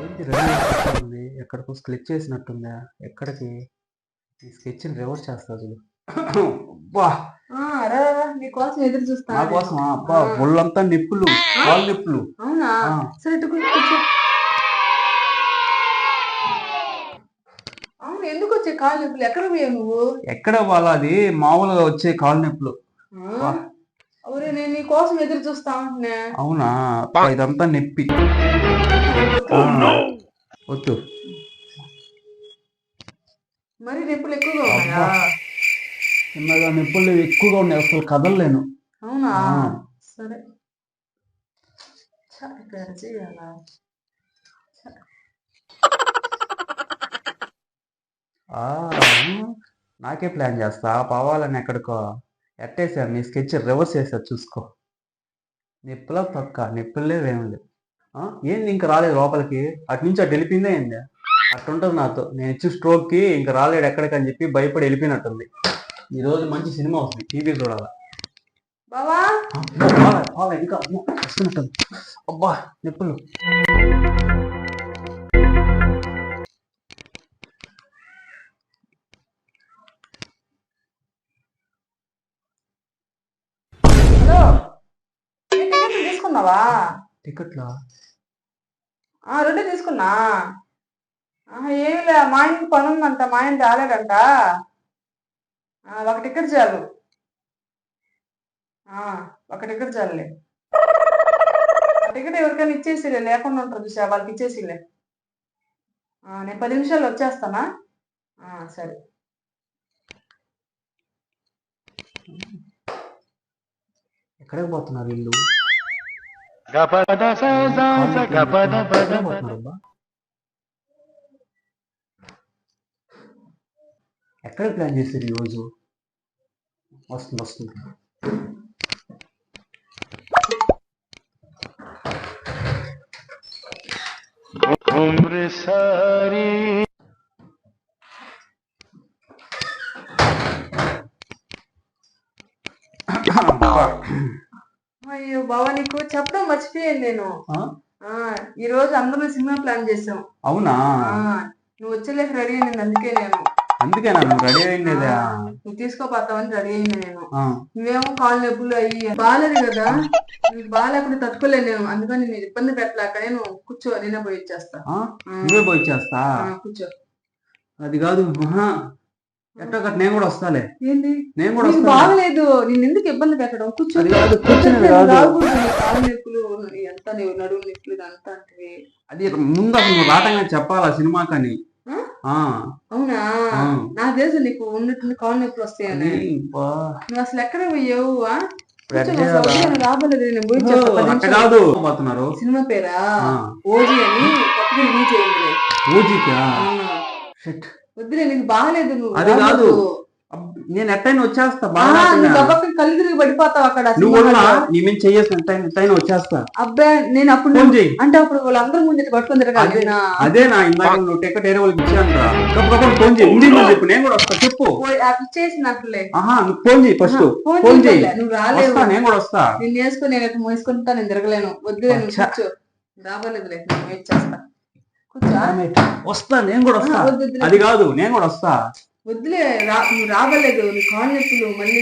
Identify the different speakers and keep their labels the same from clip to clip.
Speaker 1: ఏంటి రెడీ ఉంది ఎక్కడికో స్కెచ్ చేసినట్టుందా? ఎక్కడికి? ఈ స్కెచ్ రివర్స్ చేస్తా చూడు. అబ్బా!
Speaker 2: నీకోసం ఎదురు చూస్తా
Speaker 1: నా కోసం? అబ్బా ఒళ్ళంతా నిప్పులు. కాళ్ళు నిప్పులు.
Speaker 2: అవునా. సరే. అవును ఎందుకు వచ్చే కాళ్ళు నొప్పులు? ఎక్కడ పోయావు నువ్వు?
Speaker 1: ఎక్కడ వాళ్ళ అది మామూలుగా వచ్చే కాళ్ళు నొప్పులు.
Speaker 2: నేను నీ కోసం ఎదురు చూస్తా ఉంటున్నా.
Speaker 1: అవునా? ఇదంతా నొప్పి. వద్దు.
Speaker 2: మరి నొప్పులు ఎక్కువగా ఉన్నాయా?
Speaker 1: చిన్నగా నొప్పులు ఎక్కువగా ఉన్నాయి. అసలు కదలలేను.
Speaker 2: అవునా. సరే.
Speaker 1: నాకే ప్లాన్ చేస్తా. పోవాలని ఎక్కడికో. ఎట్టేసా నీ స్కెచ్ రివర్స్ చేసా చూసుకో. నిప్పుల పక్క నిప్పులే ఏం లేవు ఏంది ఇంకా రాలేదు లోపలికి? అటు నుంచి అటు వెళ్ళిపోయిందే ఏంది? అట్టుంటది నాతో. నేను ఇచ్చి స్ట్రోక్కి ఇంకా రాలేడు ఎక్కడికి అని చెప్పి భయపడి వెళ్ళిపోయినట్టుంది. ఈ రోజు మంచి సినిమా వస్తుంది టీవీ చూడాలా?
Speaker 2: బావా?
Speaker 1: పోలే, ఇంకా వస్తున్నట్టుంది అబ్బా నిప్పులు. టికెట్లా
Speaker 2: ఆ రెండు తీసుకున్నా. ఏమీ లే మా ఇంటికి పని ఉందంట మా ఆయన రాలేదంట ఒక టికెట్ చాలు. ఆ, ఒక టికెట్ చాలులే. టికెట్ ఎవరికైనా ఇచ్చేసిలే లేకుండా ఉంటారు చూసా వాళ్ళకి ఇచ్చేసిలే ఆ, నేను పది నిమిషాలు వచ్చేస్తానా? ఆ, సరే.
Speaker 1: ఎక్కడికి పోతున్నారు వీళ్ళు?
Speaker 3: Gapada sa sa
Speaker 1: sa
Speaker 3: gapada
Speaker 1: pada ఎక్కడ ప్లాన్ చేశారు ఈరోజు వస్తుంది వస్తుంది
Speaker 3: ఉమ్రి సారీ
Speaker 1: బాబా
Speaker 2: అయ్యో బావా నీకు చెప్పడం మర్చిపోయాను నేను. ఈ రోజు అందరూ సినిమా ప్లాన్ చేసాం
Speaker 1: అవునా?
Speaker 2: ఆ నువ్వు వచ్చేలేక రెడీ అయింది అందుకే నేను.
Speaker 1: అందుకేనా? నువ్వు రెడీ అయిందేదా
Speaker 2: నువ్వు తీసుకోపోతావని రెడీ అయింది నేను. నువ్వేమో కాళ్ళు నొప్పులు అయ్యి బాగాలేదు కదా. నీకు బాగాలేకుండా తట్టుకోలేను నేను. అందుకని నేను ఇబ్బంది పెట్టలేక నేను కూర్చో నేనే పోయి ఇచ్చేస్తా?
Speaker 1: నువ్వే పోయి చేస్తా
Speaker 2: ఆ, కూర్చో.
Speaker 1: అది కాదు నేను కూడా వస్తాలే.
Speaker 2: ఏంటి
Speaker 1: నేను కూడా
Speaker 2: నీకు బాగలేదు. నేను ఎందుకు ఇబ్బంది పెట్టడం? కూర్చో
Speaker 1: అది కాదు కూర్చునేది
Speaker 2: నీ నొప్పులు ఎంత నీవు నడుము నొప్పులు ఇదంతా అంటే.
Speaker 1: అది ముందు అసలు నువ్వు రావటంగా చెప్పాలా సినిమా కానీ.
Speaker 2: ఆ?
Speaker 1: ఆ,
Speaker 2: అవునా?
Speaker 1: ఆ.
Speaker 2: నాకు తెలుసు నీకు ఉన్నట్టు కాళ్ళు నొప్పులు వస్తాయని.
Speaker 1: అది, బా.
Speaker 2: నువ్వు అసలు ఎక్కడ పోయావు ఆ? కూర్చో, అసలు రాబోలేదు నేను పోయి
Speaker 1: ఓ,
Speaker 2: చేస్తా, పది
Speaker 1: అట్ట
Speaker 2: నిమిషాలు.
Speaker 1: కాదు. పోతున్నారు
Speaker 2: సినిమా పేరా?
Speaker 1: ఆ.
Speaker 2: ఓజీ అని కొత్తగా రిలీజ్ అయింది.
Speaker 1: ఊజికా షిట్.
Speaker 2: వద్దులే నీకు బాగలేదు నువ్వు.
Speaker 1: అది కాదు. నేను ఎట్టయినా వచ్చేస్తా బాగా
Speaker 2: కళ్ళు తిరిగి పడిపోతావు అక్కడ
Speaker 1: నువ్వు. నీ మీద చెయ్యేసి ఎట్టయినా ఎట్టయినా వచ్చేస్తా.
Speaker 2: అబ్బాయి నేను అప్పుడు అంటే అప్పుడు వాళ్ళందరూ ముందు పట్టుకొని తిరగాలి.
Speaker 1: అదే.
Speaker 2: నా
Speaker 1: ఇందాక నువ్వు టికెట్ వేరే వాళ్ళకి ఇచ్చాను గొప్ప ఫోన్ చేయి ఉంది చెప్పు నేను కూడా వస్తా చెప్పు.
Speaker 2: పోయి అట్లా చేసినట్లే
Speaker 1: ఆహా నువ్వు ఫోన్ చేయి ఫస్ట్.
Speaker 2: ఫోన్
Speaker 1: చెయ్యి.
Speaker 2: నువ్వు రాలేవు.
Speaker 1: వస్తా నేను కూడా వస్తా.
Speaker 2: నేను వేసుకొని నేను మోసుకుంటా నేను తిరగలేను. కూర్చో. రాబోలేదులే నేను వెయిట్ చేస్తా?
Speaker 1: వస్తా నేను కూడా వస్తా. అది కాదు నేను కూడా వస్తా.
Speaker 2: వద్దులే రా నువ్వు రాబలేదు నీ కాళ్ళు నొప్పులు మళ్ళీ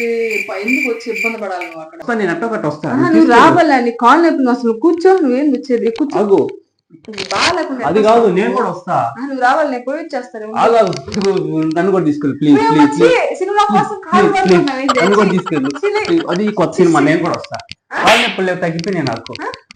Speaker 2: ఎందుకు వచ్చి ఇబ్బంది పడాలి నువ్వు అక్కడ?
Speaker 1: వస్తా నేను ఎట్టొకటి వస్తా.
Speaker 2: ఆహా,
Speaker 1: నువ్వు.
Speaker 2: రాబలే నీ కాళ్ళు నొప్పులు అసలు కూర్చో నువ్వేం వచ్చేది? కూర్చో.
Speaker 1: అది కాదు? నేను కూడా వస్తా.
Speaker 2: నువ్వు రావాలి నేను పోయి వచ్చేస్తాను.
Speaker 1: నన్ను కూడా తీసుకెళ్ళి ప్లీజ్ ప్లీజ్
Speaker 2: సినిమా కోసం?
Speaker 1: నన్ను కూడా తీసుకెళ్ళు. అది కొత్త సినిమా నేను కూడా వస్తా. కాళ్ళు నొప్పులు లేవు తగ్గిపోయినాయి నాకు.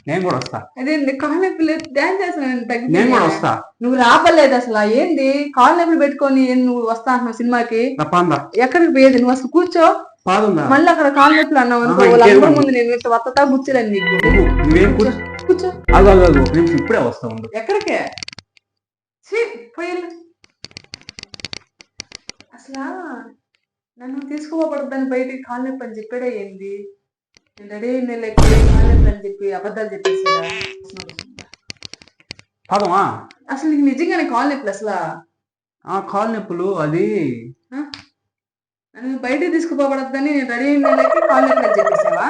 Speaker 1: నేను కూడా వస్తా.
Speaker 2: అదే నీ కాళ్ళు నొప్పులు డాన్స్ చేస్తాను
Speaker 1: నేను కూడా వస్తా.
Speaker 2: నువ్వు రాబలేదు అసలు ఏంది? కాళ్ళు నొప్పులు పెట్టుకొని ఏం నువ్వు వస్తా అంటున్నావు సినిమాకి?
Speaker 1: తప్పందా
Speaker 2: ఎక్కడికి పోయేది? నువ్వు అసలు కూర్చో.
Speaker 1: పాదుందా
Speaker 2: మళ్ళీ అక్కడ కాళ్ళు నొప్పులు అన్నావు అనుకో వాళ్ళందరి? ముందు నేను ఇట్లా వత్తతా నీకు.
Speaker 1: నువ్వు కూర్చో? ఒక నిమిషం ఇప్పుడే వస్తా ఉండు.
Speaker 2: ఎక్కడికే? పోయిల్లు. అసలా? నన్ను తీసుకోబడద్దని బయటికి కాళ్ళు నొప్పి అని చెప్పాడే ఏంది? నేను రెడీ అయిన లెక్క కాళ్ళు నొప్పి అని చెప్పి అబద్ధాలు చెప్పేసాడా
Speaker 1: పదమా
Speaker 2: అసలు నీకు నిజంగానే కాళ్ళు నొప్పులు అసలు?
Speaker 1: ఆ కాళ్ళు నొప్పులు అది?
Speaker 2: నన్ను బయటికి తీసుకుపోబడద్దని నేను రెడీ అయిన లెక్క కాళ్ళు నొప్పి అని చెప్పేసావా?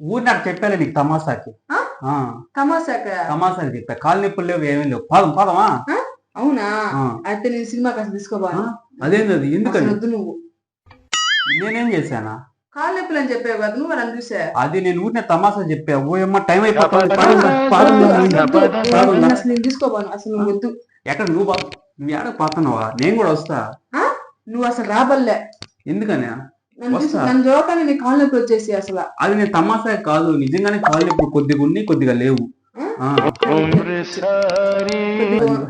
Speaker 1: ఊరి నాకు చెప్పాలే నీకు?
Speaker 2: ఆ, తమాసాక
Speaker 1: తమాసాలు చెప్పా. కాలు నొప్పులు లేవు ఏమీ లేవు. పాదం పాదమా
Speaker 2: అవునా? అయితే నేను సినిమాకి అసలు తీసుకోబాను
Speaker 1: ఆ? అదేంది అది? ఎందుకని?
Speaker 2: వద్దు నువ్వు.
Speaker 1: నేనేం చేశానా?
Speaker 2: కాలు అని చెప్పావు నువ్వు? నన్ను చూసా?
Speaker 1: అది నేను ఊరినే తమాషా చెప్పా. ఓ అమ్మ టైం అయిపోతుంది.
Speaker 2: అసలు నేను తీసుకోబాను అసలు నువ్వు వద్దు.
Speaker 1: ఎక్కడ నువ్వు బా నువ్వు ఏడ పోతున్నావా నేను కూడా వస్తా.
Speaker 2: నువ్వు అసలు రాబల్లే.
Speaker 1: ఎందుకని?
Speaker 2: నన్ను చూడకనే వచ్చేసి అసలు.
Speaker 1: అది నేను తమాషా కాదు. నిజంగానే కాలు నొప్పులు కొద్దిగా ఉన్నాయి కొద్దిగా లేవు.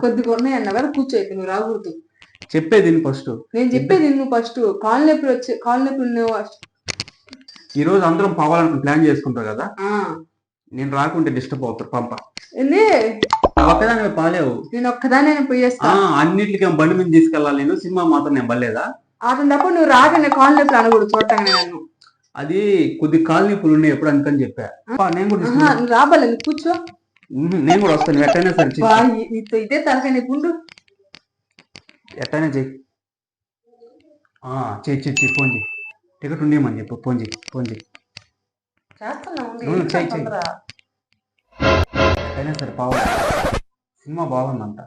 Speaker 2: కొద్దిగా ఉన్నాయి అన్న కదా కూర్చోయితే నువ్వు రాకూడదు.
Speaker 1: చెప్పేది ఫస్ట్
Speaker 2: నేను చెప్పేది నువ్వు ఫస్ట్ కాళ్ళ నొప్పులు వచ్చి కాళ్ళ నొప్పులు
Speaker 1: ఈ రోజు అందరం పోవాలని ప్లాన్ చేసుకుంటారు కదా. నేను రాకుంటే డిస్టర్బ్ అవుతారు పంప. ఒక్కదాని పాలేవు.
Speaker 2: నేను ఒక్కదాన్ని పోయేస్తా.
Speaker 1: అన్నిటికీ బండి మీద తీసుకెళ్ళాలి నేను సినిమా మాత్రం నేను బలేదా
Speaker 2: అతనిటప్పుడు నువ్వు రాగానే కాళ్ళు నొప్పులు అనకూడదు చూడటానికి నన్ను.
Speaker 1: అది కొద్ది కాలు నొప్పులు ఉన్నాయి ఎప్పుడు అందుకని చెప్పా. నేను కూడా
Speaker 2: నువ్వు కూర్చో.
Speaker 1: నేను కూడా వస్తాను ఎట్టైనా సరే
Speaker 2: ఇదే తలకాయ నీ గుండు
Speaker 1: ఎట్టైనా చెయ్యి చెయ్యి ఫోన్ చెయ్యి టికెట్ ఉండేమని చెప్పు ఫోన్ ఫోన్ చెయ్, చెయ్.
Speaker 2: తొందర?
Speaker 1: ఎట్టైనా సరే పావు సినిమా బాగుందంట.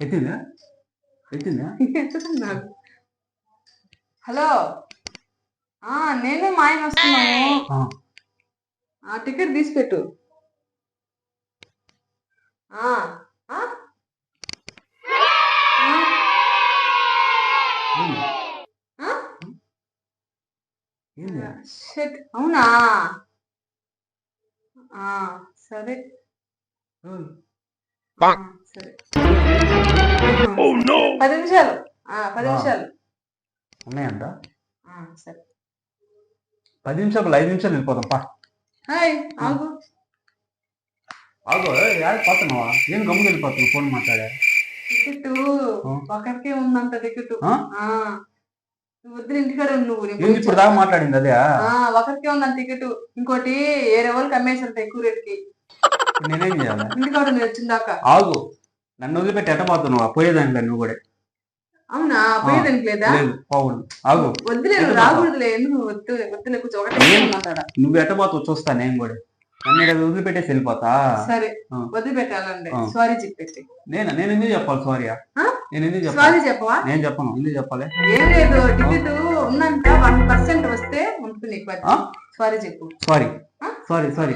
Speaker 1: ఎత్తిందా ఎత్తిందా.
Speaker 2: హలో ఆ నేను మా ఆయన.
Speaker 1: ఆ
Speaker 2: టికెట్ తీసి పెట్టు ఆ ఆ? ఆ?
Speaker 1: ఏంది?
Speaker 2: ఆ?
Speaker 1: ఏంది?
Speaker 2: షిట్ అవునా? ఆ సరే. పది నిమిషాలు. ఆ పది
Speaker 1: ఆ.
Speaker 2: నిమిషాలు.
Speaker 1: ఉన్నాయంట?
Speaker 2: ఆ, సరే.
Speaker 1: పది నిమిషాలు ఐదు నిమిషాలు వెళ్ళిపోదాం పా.
Speaker 2: హాయ్ ఆగు.
Speaker 1: ఆగో యాడ పోతున్నావా? ఏం గమ్ముకు వెళ్ళిపోతున్నావు? ఫోన్ మాట్లాడా.
Speaker 2: టికెట్. ఒకరికే ఉందంట టికెట్ వద్దు ఇంటికాడ నువ్వు
Speaker 1: ఇప్పుడు దాకా మాట్లాడింది అదే
Speaker 2: ఒకరికే ఉందంట టికెట్. ఇంకోటి ఏరే వాళ్ళకి అమ్మేసంత ఎక్కువ రేటుకి
Speaker 1: నేనేం చేయాలి?
Speaker 2: ఇంటికాడ ఉంది వచ్చిందాక
Speaker 1: ఆగు. నన్ను వదిలిపెట్టి ఎట్టబోతున్నావా పోయేదానిలే నువ్వు కూడా.
Speaker 2: అవునా? పోయేదానికి లేదా?
Speaker 1: పోవును ఆగు.
Speaker 2: వద్దులే రాకూడదులే ఎందుకు? వద్దు వద్దులే కొంచెం ఒకటే
Speaker 1: నువ్వు ఎట్టబోతావు చూస్తా నేను కూడా. నన్ను ఇక్కడ వదిలిపెట్టేసి వెళ్ళిపోతా?
Speaker 2: సరే. వదిలిపెట్టాలండి. సారీ చెప్పేసి.
Speaker 1: నేను? నేను ఎందుకు చెప్పాలి సారీయా? నేను ఎందుకు చెప్పాలి?
Speaker 2: సారీ చెప్పవా?
Speaker 1: నేను చెప్పను ఎందుకు చెప్పాలి?
Speaker 2: ఏం లేదు టికెట్ ఉందంట వన్ పర్సెంట్ వస్తే ఉంటుంది నీకు? సారీ చెప్పు.
Speaker 1: సారీ? సారీ సారీ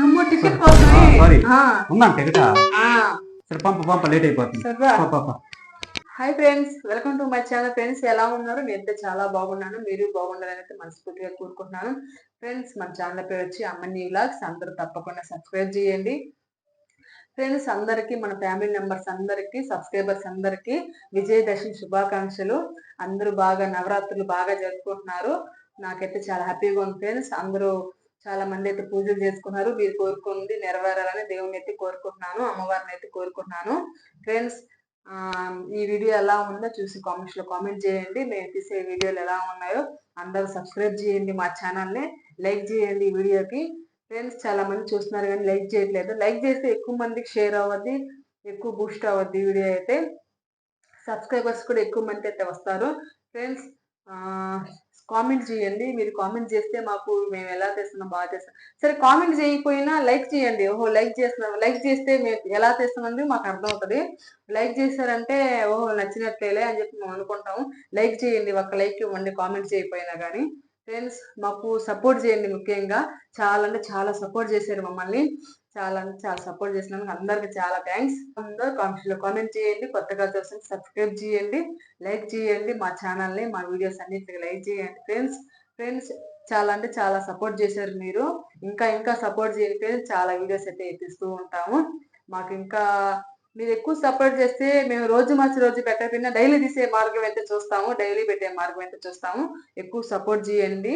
Speaker 2: అమ్మో టికెట్ కోసమే
Speaker 1: టికెటా?
Speaker 2: ఆ,
Speaker 1: సరే పంప పంప లేట్ అయిపోతుంది.
Speaker 2: సర్రా. Hi friends welcome to my channel friends ఎలా ఉన్నారు? నేనైతే చాలా బాగున్నాను. మీరు బాగుండాలని అయితే మనస్ఫూర్తిగా కోరుకుంటున్నాను. ఫ్రెండ్స్ మన ఛానల్ పేరు వచ్చి అమ్మని వ్లాగ్స్. అందరూ తప్పకుండా సబ్స్క్రైబ్ చేయండి. ఫ్రెండ్స్ అందరికీ మన ఫ్యామిలీ మెంబర్స్ అందరికీ సబ్స్క్రైబర్స్ అందరికీ విజయదశమి శుభాకాంక్షలు. అందరూ బాగా నవరాత్రులు బాగా జరుపుకుంటున్నారు. నాకైతే చాలా హ్యాపీగా ఉంది ఫ్రెండ్స్ అందరూ చాలా మంది అయితే పూజలు చేసుకున్నారు. మీరు కోరుకుంది నెరవేరాలని దేవుని అయితే కోరుకుంటున్నాను. అమ్మవారిని అయితే కోరుకుంటున్నాను. ఫ్రెండ్స్ ఈ వీడియో ఎలా ఉందో చూసి కామెంట్స్లో కామెంట్ చేయండి. నేను తీసే వీడియోలు ఎలా ఉన్నాయో అందరూ సబ్స్క్రైబ్ చేయండి మా ఛానల్ని లైక్ చేయండి ఈ వీడియోకి. ఫ్రెండ్స్ చాలా మంది చూస్తున్నారు కానీ లైక్ చేయట్లేదు. లైక్ చేస్తే ఎక్కువ మందికి షేర్ అవ్వద్ది ఎక్కువ బూస్ట్ అవ్వద్ది వీడియో అయితే. సబ్స్క్రైబర్స్ కూడా ఎక్కువ మంది అయితే వస్తారు. ఫ్రెండ్స్ కామెంట్ చేయండి. మీరు కామెంట్ చేస్తే మాకు మేము ఎలా చేస్తున్నాం బాగా చేస్తాం సరే కామెంట్ చేయకపోయినా లైక్ చేయండి. ఓహో లైక్ చేస్తున్నాం. లైక్ చేస్తే మేము ఎలా తెస్తామని మాకు అర్థం అవుతుంది లైక్ చేశారంటే ఓహో నచ్చినట్లేలే అని చెప్పి మేము అనుకుంటాము. లైక్ చేయండి ఒక లైక్ ఇవ్వండి కామెంట్ చేయకపోయినా కానీ ఫ్రెండ్స్ మాకు సపోర్ట్ చేయండి ముఖ్యంగా. చాలా అంటే చాలా సపోర్ట్ చేశారు మమ్మల్ని. చాలా అంటే చాలా సపోర్ట్ చేసినందుకు అందరికి చాలా థ్యాంక్స్ అందరూ కామెంట్లో కామెంట్ చేయండి కొత్తగా చూసిన సబ్స్క్రైబ్ చేయండి లైక్ చేయండి మా ఛానల్ని మా వీడియోస్ అన్నిటికీ లైక్ చేయండి. ఫ్రెండ్స్ ఫ్రెండ్స్ చాలా అంటే చాలా సపోర్ట్ చేశారు మీరు. ఇంకా ఇంకా సపోర్ట్ చేయండి ఫ్రెండ్స్ చాలా వీడియోస్ అయితే ఎత్తిస్తూ ఉంటాము. మాకు ఇంకా మీరు ఎక్కువ సపోర్ట్ చేస్తే మేము రోజు మార్చి రోజు పెట్టకపోయినా డైలీ తీసే మార్గం అయితే చూస్తాము. డైలీ పెట్టే మార్గం అయితే చూస్తాము. ఎక్కువ సపోర్ట్ చేయండి.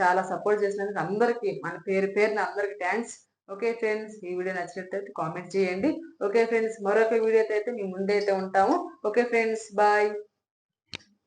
Speaker 2: చాలా సపోర్ట్ చేసినందుకు అందరికీ మన పేరు పేరున అందరికి థ్యాంక్స్ ఓకే ఫ్రెండ్స్ ఈ వీడియో నచ్చినట్లయితే కామెంట్ చేయండి. ఓకే ఫ్రెండ్స్ మరొక వీడియోతో అయితే మీ ముందైతే ఉంటాము. Okay friends bye.